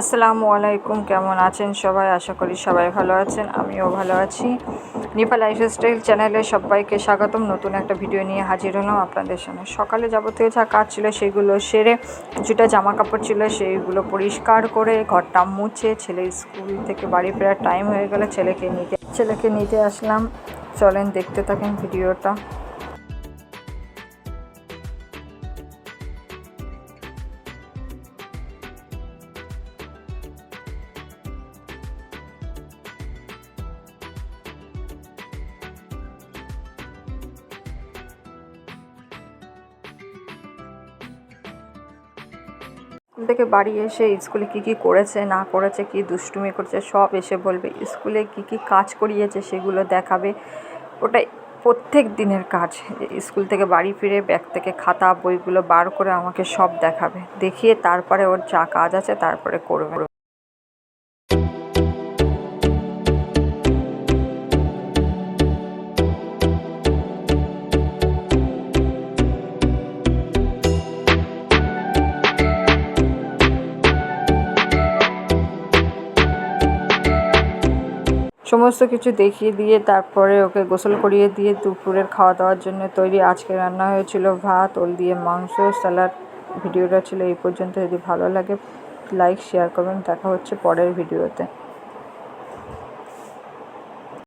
আসসালামু আলাইকুম, কেমন আছেন সবাই? আশা করি সবাই ভালো আছেন, আমিও ভালো আছি। নিপা লাইফস্টাইল চ্যানেলে সবাইকে স্বাগতম। নতুন একটা ভিডিও নিয়ে হাজির হলাম আপনাদের সামনে। সকালে যাবতীয় যা কাজ ছিল সেগুলো সেরে কিছুটা জামা কাপড় ছিল, সেইগুলো পরিষ্কার করে ঘরটা মুছে ছেলে স্কুল থেকে বাড়ি ফেরার টাইম হয়ে গেলে। ছেলেকে নিতে ছেলেকে নিতে আসলাম। চলেন দেখতে থাকেন ভিডিওটা। স্কুল থেকে বাড়ি এসে স্কুলে কি কি করেছে, না করেছে, কি দুষ্টুমি করেছে, সব এসে বলবে। স্কুলে কি কি কাজ করিয়েছে সেগুলো দেখাবে। ওটাই প্রত্যেক দিনের কাজ। স্কুল থেকে বাড়ি ফিরে ব্যাগ থেকে খাতা, বইগুলো বার করে আমাকে সব দেখাবে। দেখিয়ে তারপরে ওর যা কাজ আছে তারপরে করবে। সমস্ত কিছু দেখিয়ে দিয়ে তারপরে ওকে গোসল করিয়ে দিয়ে দুপুরের খাওয়া দাওয়ার জন্য তৈরি আজকে রান্না হয়েছিল ভাত, ওল দিয়ে মাংস, স্যালাড। ভিডিওটা ছিল এই পর্যন্ত। যদি ভালো লাগে, লাইক, শেয়ার করবেন। দেখা হচ্ছে পরের ভিডিওতে।